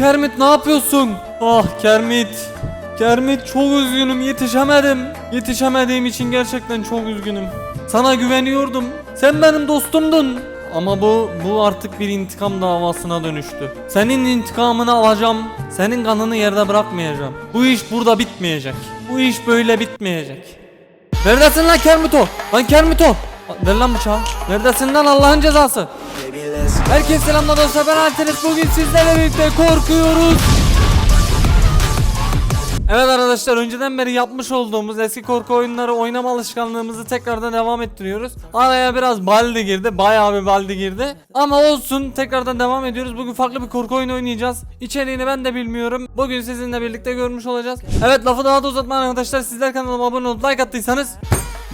Kermit ne yapıyorsun? Ah Kermit. Kermit çok üzgünüm yetişemedim. Yetişemediğim için gerçekten çok üzgünüm. Sana güveniyordum. Sen benim dostumdun. Ama bu bu artık bir intikam davasına dönüştü. Senin intikamını alacağım. Senin kanını yerde bırakmayacağım. Bu iş burada bitmeyecek. Bu iş böyle bitmeyecek. Neredesin lan Kermito? Lan Kermito. Ver lan bıçağı. Neredesin lan Allah'ın cezası? Herkese selamlar dostlar. Ben Alteris. Bugün sizlerle birlikte korkuyoruz. Evet arkadaşlar önceden beri yapmış olduğumuz eski korku oyunları oynama alışkanlığımızı tekrardan devam ettiriyoruz. Araya biraz baldi girdi. Bayağı bir baldi girdi. Ama olsun tekrardan devam ediyoruz. Bugün farklı bir korku oyunu oynayacağız. İçeriğini ben de bilmiyorum. Bugün sizinle birlikte görmüş olacağız. Evet lafı daha da uzatmayın arkadaşlar Sizler kanalıma abone olup like attıysanız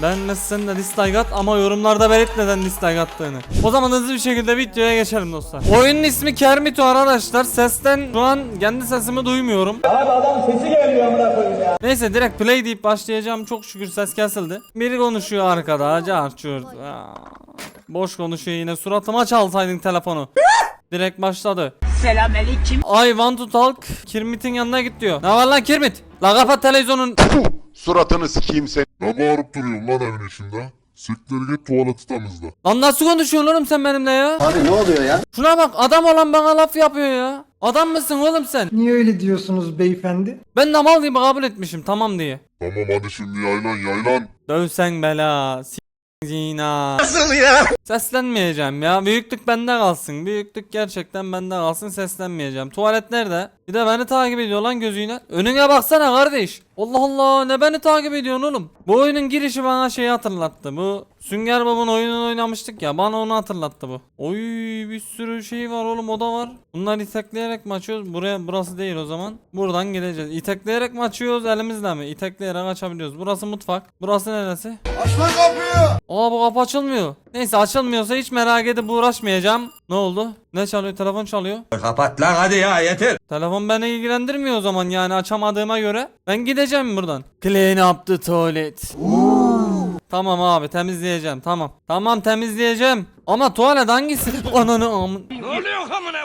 ben sen de dislike at ama yorumlarda belirt neden dislike attığını. O zaman hızlı bir şekilde videoya geçelim dostlar. Oyunun ismi Kermito arkadaşlar. Sesten şu an kendi sesimi duymuyorum. Abi adam sesi gelmiyor amına koyayım ya. Neyse direkt play deyip başlayacağım. Çok şükür ses kesildi. Biri konuşuyor arkada. Carçur. Boş konuşuyor yine. Suratıma çalsaydın telefonu. Direkt başladı. Selamünaleyküm. I want to talk. Kirmit'in yanına git diyor. Ne var lan Kirmit? La kapat televizyonun. Suratını sikeyim seni. Ne bağırıp duruyorsun lan evin içinde? Siktir git tuvaleti temizle. Lan nasıl konuşuyorsun oğlum sen benimle ya? Abi ne oluyor ya? Şuna bak adam olan bana laf yapıyor ya. Adam mısın oğlum sen? Niye öyle diyorsunuz beyefendi? Ben de mal gibi kabul etmişim tamam diye. Tamam hadi şimdi yaylan yaylan. Dövsen bela. s- Zina. Nasıl ya? Seslenmeyeceğim ya. Büyüklük bende kalsın. Büyüklük gerçekten bende kalsın. Seslenmeyeceğim. Tuvalet nerede? Bir de beni takip ediyor lan gözüyle. Önüne baksana kardeş. Allah Allah ne beni takip ediyorsun oğlum. Bu oyunun girişi bana şeyi hatırlattı. Bu Sünger Bob'un oyununu oynamıştık ya. Bana onu hatırlattı bu. Oy bir sürü şey var oğlum oda var. Bunları itekleyerek mi açıyoruz? Buraya burası değil o zaman. Buradan gideceğiz. İtekleyerek mi açıyoruz elimizle mi? İtekleyerek açabiliyoruz. Burası mutfak. Burası neresi? Aç lan kapıyı. Aa bu kapı açılmıyor. Neyse açılmıyorsa hiç merak edip uğraşmayacağım. Ne oldu? Ne çalıyor? Telefon çalıyor. Kapat lan hadi ya yeter. Telefon beni ilgilendirmiyor o zaman yani açamadığıma göre. Ben gideceğim buradan. Clean up the toilet. Tamam abi temizleyeceğim tamam. Tamam temizleyeceğim. Ama tuvalet hangisi? Ananı amın. Ne oluyor amına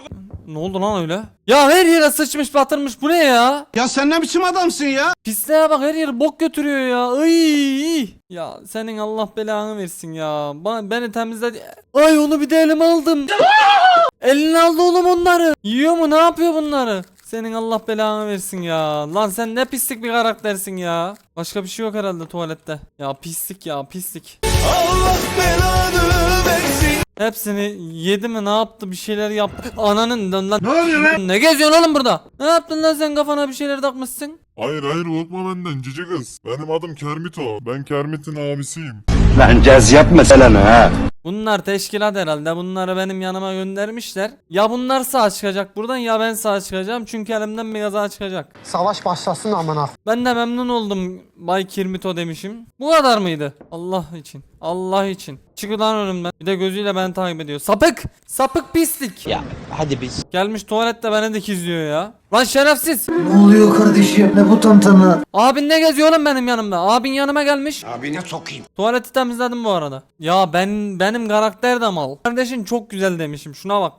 Ne oldu lan öyle? Ya her yere sıçmış batırmış bu ne ya? Ya sen ne biçim adamsın ya? Pisliğe bak her yeri bok götürüyor ya. Iy. Ya senin Allah belanı versin ya. Ba- beni temizledi. Ay onu bir de elime aldım. Eline aldı oğlum onları. Yiyor mu ne yapıyor bunları? Senin Allah belanı versin ya. Lan sen ne pislik bir karaktersin ya. Başka bir şey yok herhalde tuvalette. Ya pislik ya pislik. Allah belanı versin. Hepsini yedi mi ne yaptı bir şeyler yaptı. Ananın lan. Ne oluyor lan? Ne geziyorsun oğlum burada? Ne yaptın lan sen kafana bir şeyler takmışsın? Hayır hayır korkma benden cici kız. Benim adım Kermito. Ben Kermit'in abisiyim. Lan caz yapma sen ha. Bunlar teşkilat herhalde. Bunları benim yanıma göndermişler. Ya bunlar sağ çıkacak buradan ya ben sağ çıkacağım. Çünkü elimden bir kaza çıkacak. Savaş başlasın amına. Ben de memnun oldum Bay Kirmito demişim. Bu kadar mıydı? Allah için. Allah için. Çık lan önümden. Bir de gözüyle beni takip ediyor. Sapık! Sapık pislik. Ya hadi biz. Gelmiş tuvalette beni dikizliyor ya. Lan şerefsiz. Ne oluyor kardeşim? Ne bu tantana? Abin ne geziyor oğlum benim yanımda? Abin yanıma gelmiş. Abine sokayım. Tuvaleti temizledim bu arada. Ya ben benim karakter de mal. Kardeşin çok güzel demişim. Şuna bak.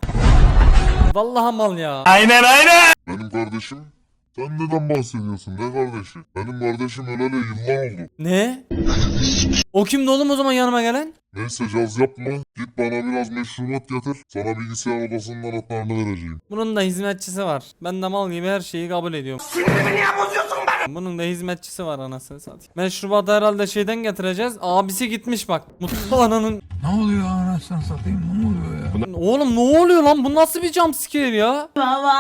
Vallahi mal ya. Benim kardeşim. Sen neden bahsediyorsun ne kardeşi? Benim kardeşim öleli yıllar oldu. Ne? O kimdi oğlum o zaman yanıma gelen? Neyse caz yapma. Git bana biraz meşrubat getir. Sana bilgisayar odasının anahtarını vereceğim. Bunun da hizmetçisi var. Ben de mal gibi her şeyi kabul ediyorum. Bunun da hizmetçisi var anasını satayım. Meşrubatı herhalde şeyden getireceğiz. Abisi gitmiş bak. Mutlu ananın. Ne oluyor anasını satayım ne oluyor ya? Oğlum ne oluyor lan? Bu nasıl bir jumpscare ya? Baba.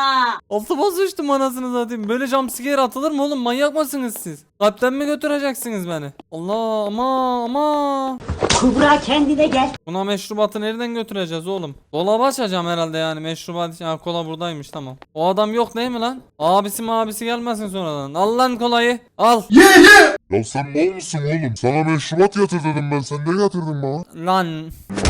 Altıma sıçtım anasını satayım. Böyle jumpscare atılır mı oğlum? Manyak mısınız siz? Kalpten mi götüreceksiniz beni? Allah ama ama. Kubra kendine gel. Buna meşrubatı nereden götüreceğiz oğlum? Dolabı açacağım herhalde yani meşrubat. Ya kola buradaymış tamam. O adam yok değil mi lan? Abisi mi abisi gelmesin sonradan. Al lan kolayı. Al. Ya sen mal mısın oğlum? Sana meşrubat getir dedim ben. Sen ne getirdin bana? Lan.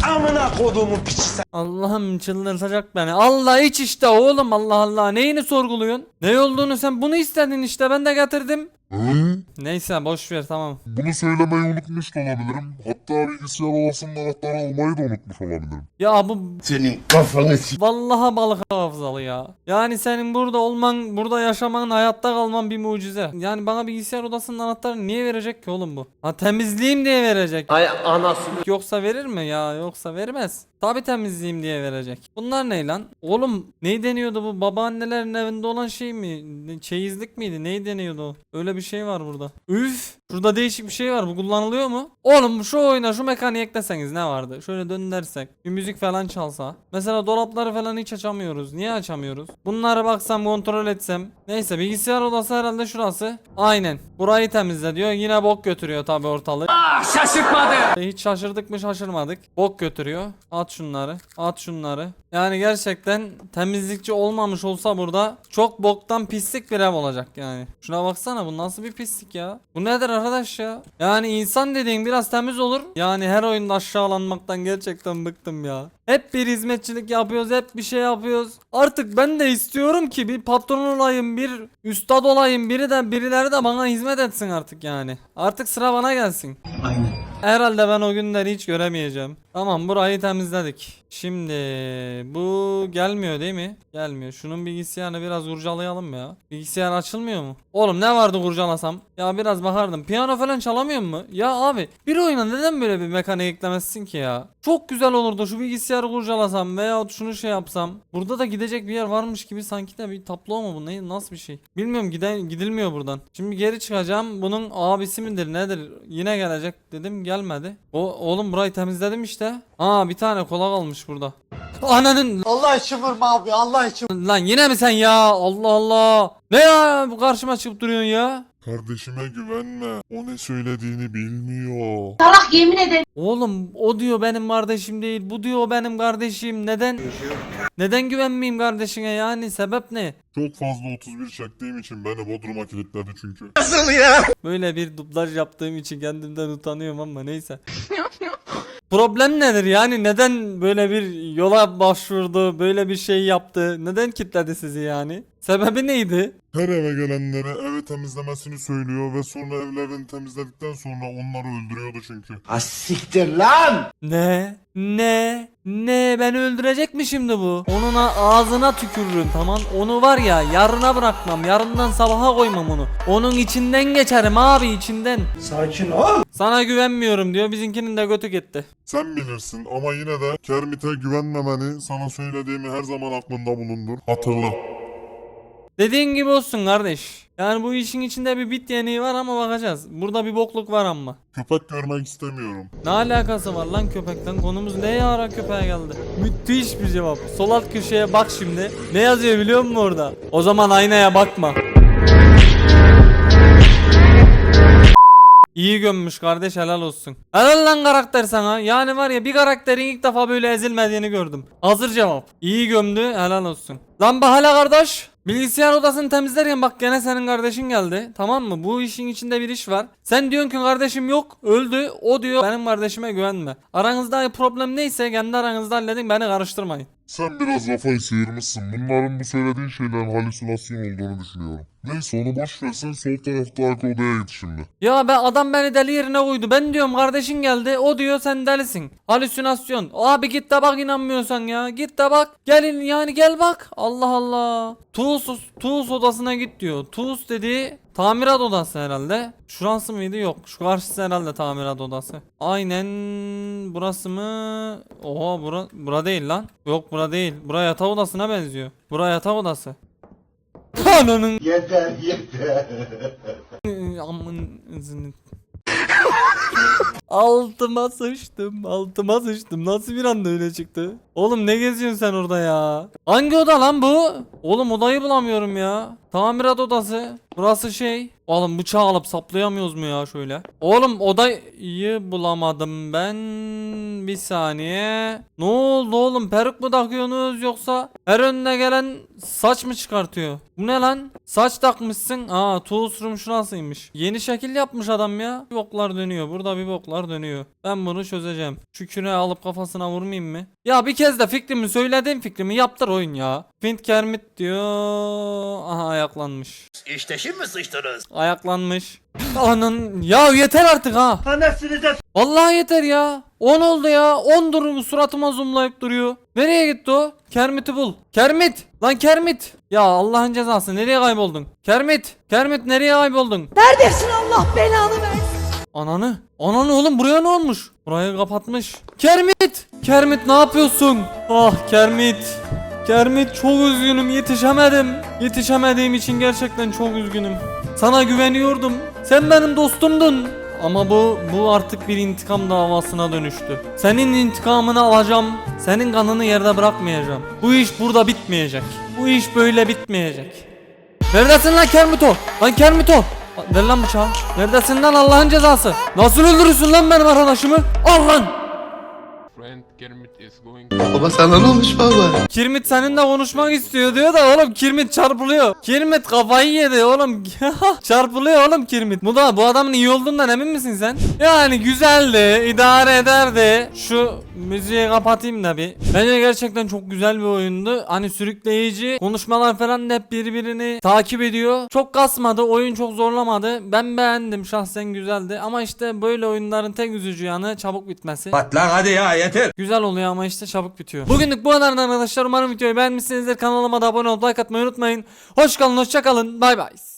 Amına koduğumu piç sen. Allah'ım çıldırtacak beni. Allah iç işte oğlum Allah Allah. Neyini sorguluyorsun? Ne olduğunu sen bunu istedin işte ben de getirdim. Hı? Neyse boş ver tamam. Bunu söylemeyi unutmuş da olabilirim. Hatta bilgisayar odasının anahtarı almayı da unutmuş olabilirim. Ya bu Senin kafanı s***. vallahi balık hafızalı ya. Yani senin burada olman, burada yaşaman, hayatta kalman bir mucize. Yani bana bilgisayar odasının anahtarını niye verecek ki oğlum bu? Ha temizleyeyim diye verecek. Ay anasını. Yoksa verir mi ya? Yoksa vermez. Tabi temizleyeyim diye verecek. Bunlar ne lan? Oğlum ne deniyordu bu? Babaannelerin evinde olan şey mi? Ne- Çeyizlik miydi? Neyi deniyordu o? Öyle bir şey var burada. Üf! Şurada değişik bir şey var. Bu kullanılıyor mu? Oğlum şu oyuna şu mekaniği ekleseniz ne vardı? Şöyle döndürsek. Bir müzik falan çalsa. Mesela dolapları falan hiç açamıyoruz. Niye açamıyoruz? Bunlara baksam kontrol etsem. Neyse bilgisayar odası herhalde şurası. Aynen. Burayı temizle diyor. Yine bok götürüyor tabi ortalığı. Hiç şaşırdık mı şaşırmadık. Bok götürüyor. At şunları. At şunları. Yani gerçekten temizlikçi olmamış olsa burada çok boktan pislik bir ev olacak yani. Şuna baksana bu nasıl bir pislik ya. Bu nedir arkadaş ya? Yani insan dediğin biraz temiz olur. Yani her oyunda aşağılanmaktan gerçekten bıktım ya. Hep bir hizmetçilik yapıyoruz, hep bir şey yapıyoruz. Artık ben de istiyorum ki bir patron olayım, bir üstad olayım, biri de birileri de bana hizmet etsin artık yani. Artık sıra bana gelsin. Herhalde ben o günleri hiç göremeyeceğim. Tamam burayı temizledik. Şimdi bu gelmiyor değil mi? Gelmiyor. Şunun bilgisayarını biraz kurcalayalım ya. Bilgisayar açılmıyor mu? Oğlum ne vardı kurcalasam? Ya biraz bakardım. Piyano falan çalamıyor mu? Ya abi bir oyuna neden böyle bir mekanik eklemezsin ki ya? Çok güzel olurdu şu bilgisayarı kurcalasam veya şunu şey yapsam. Burada da gidecek bir yer varmış gibi sanki de bir tablo mu bu? Ne, nasıl bir şey? Bilmiyorum giden, gidilmiyor buradan. Şimdi geri çıkacağım. Bunun abisi midir nedir? Yine gelecek dedim gelmedi. O oğlum burayı temizledim işte. Aa bir tane kola kalmış burada. Ananın Allah için vurma abi Allah için. lan yine mi sen ya? Allah Allah. Ne ya bu karşıma çıkıp duruyorsun ya? Kardeşime güvenme. O ne söylediğini bilmiyor. Salak yemin ederim. Oğlum o diyor benim kardeşim değil. Bu diyor benim kardeşim. Neden? Neden güvenmeyeyim kardeşine yani? Sebep ne? Çok fazla 31 çektiğim için beni Bodrum'a kilitledi çünkü. Nasıl ya? Böyle bir dublaj yaptığım için kendimden utanıyorum ama neyse. Problem nedir? Yani neden böyle bir yola başvurdu böyle bir şey yaptı? Neden kilitledi sizi yani? Sebebi neydi? Her eve gelenlere evi temizlemesini söylüyor ve sonra evlerini temizledikten sonra onları öldürüyordu çünkü. Asiktir lan. ne ne? Ne? Beni öldürecek mi şimdi bu. Onun a- ağzına tükürürüm tamam? Onu var ya yarına bırakmam. Yarından sabaha koymam onu. Onun içinden geçerim abi içinden. Sakin ol. sana güvenmiyorum diyor bizimkinin de götü gitti. Sen bilirsin ama yine de Kermit'e güvenmemeni sana söylediğimi her zaman aklında bulundur. Hatırla. Dediğin gibi olsun kardeş. Yani bu işin içinde bir bit yeniği var ama bakacağız. Burada bir bokluk var ama. Köpek görmek istemiyorum. Ne alakası var lan köpekten? Konumuz ne ara köpeğe geldi? Müthiş bir cevap. Sol alt köşeye bak şimdi. Ne yazıyor biliyor musun orada? O zaman aynaya bakma. İyi gömmüş kardeş helal olsun. Helal lan karakter sana. Yani var ya bir karakterin ilk defa böyle ezilmediğini gördüm. Hazır cevap. İyi gömdü helal olsun. Lan bak hala kardeş. Bilgisayar odasını temizlerken bak gene senin kardeşin geldi. Tamam mı? Bu işin içinde bir iş var. Sen diyorsun ki kardeşim yok öldü. O diyor benim kardeşime güvenme. Aranızda problem neyse kendi aranızda halledin beni karıştırmayın. Sen biraz kafayı sıyırmışsın. Bunların bu söylediğin şeylerin halüsinasyon olduğunu düşünüyorum. Neyse onu boş ver sen sol taraftaki odaya git şimdi. Ya be adam beni deli yerine koydu. Ben diyorum kardeşin geldi. O diyor sen delisin. Halüsinasyon. Abi git de bak inanmıyorsan ya. Git de bak. Gelin yani gel bak. Allah Allah. Tuğus, Tuğus odasına git diyor. Tuğus dediği tamirat odası herhalde. Şurası mıydı? Yok. Şu karşısı herhalde tamirat odası. Aynen burası mı? Oha bura, bura değil lan. Yok bura değil. Bura yatak odasına benziyor. Bura yatak odası. Ananın Yeter yeter. Amın izini. Altıma sıçtım, altıma sıçtım. Nasıl bir anda öyle çıktı? Oğlum ne geziyorsun sen orada ya? Hangi oda lan bu? Oğlum odayı bulamıyorum ya. Tamirat odası. Burası şey. Oğlum bıçağı alıp saplayamıyoruz mu ya şöyle? Oğlum odayı bulamadım ben. Bir saniye. Ne oldu oğlum? Peruk mu takıyorsunuz yoksa her önüne gelen saç mı çıkartıyor? Bu ne lan? Saç takmışsın. Aa Tools Room şurasıymış. Yeni şekil yapmış adam ya. Yoklar dönüyor. Bu Burada bir boklar dönüyor. Ben bunu çözeceğim. Şu alıp kafasına vurmayayım mı? Ya bir kez de fikrimi söylediğim fikrimi yaptır oyun ya. Fint Kermit diyor. Aha ayaklanmış. İşte şimdi sıçtınız. Ayaklanmış. Anan ya yeter artık ha. Anasını Vallahi yeter ya. 10 oldu ya. 10 durumu suratıma zoomlayıp duruyor. Nereye gitti o? Kermit'i bul. Kermit. Lan Kermit. Ya Allah'ın cezası nereye kayboldun? Kermit. Kermit nereye kayboldun? Neredesin Allah belanı versin. Ananı. Ananı oğlum buraya ne olmuş? Burayı kapatmış. Kermit. Kermit ne yapıyorsun? Ah Kermit. Kermit çok üzgünüm yetişemedim. Yetişemediğim için gerçekten çok üzgünüm. Sana güveniyordum. Sen benim dostumdun. Ama bu bu artık bir intikam davasına dönüştü. Senin intikamını alacağım. Senin kanını yerde bırakmayacağım. Bu iş burada bitmeyecek. Bu iş böyle bitmeyecek. Neredesin lan Kermito? Lan Kermito! Ver lan bıçağı. Neredesin lan Allah'ın cezası? Nasıl öldürürsün lan benim arkadaşımı? Al lan! friend Baba sana ne olmuş baba? Kirmit seninle konuşmak istiyor diyor da oğlum Kirmit çarpılıyor. Kirmit kafayı yedi oğlum. çarpılıyor oğlum Kirmit. Bu da bu adamın iyi olduğundan emin misin sen? Yani güzeldi, idare ederdi. Şu müziği kapatayım da bir. Bence gerçekten çok güzel bir oyundu. Hani sürükleyici, konuşmalar falan da hep birbirini takip ediyor. Çok kasmadı, oyun çok zorlamadı. Ben beğendim şahsen güzeldi. Ama işte böyle oyunların tek üzücü yanı çabuk bitmesi. Bak lan hadi ya yeter. Güzel oluyor ama işte çabuk bitiyor. Bugünlük bu kadar arkadaşlar. Umarım videoyu beğenmişsinizdir. Kanalıma da abone olup like atmayı unutmayın. Hoş kalın, hoşça kalın. Bay bay.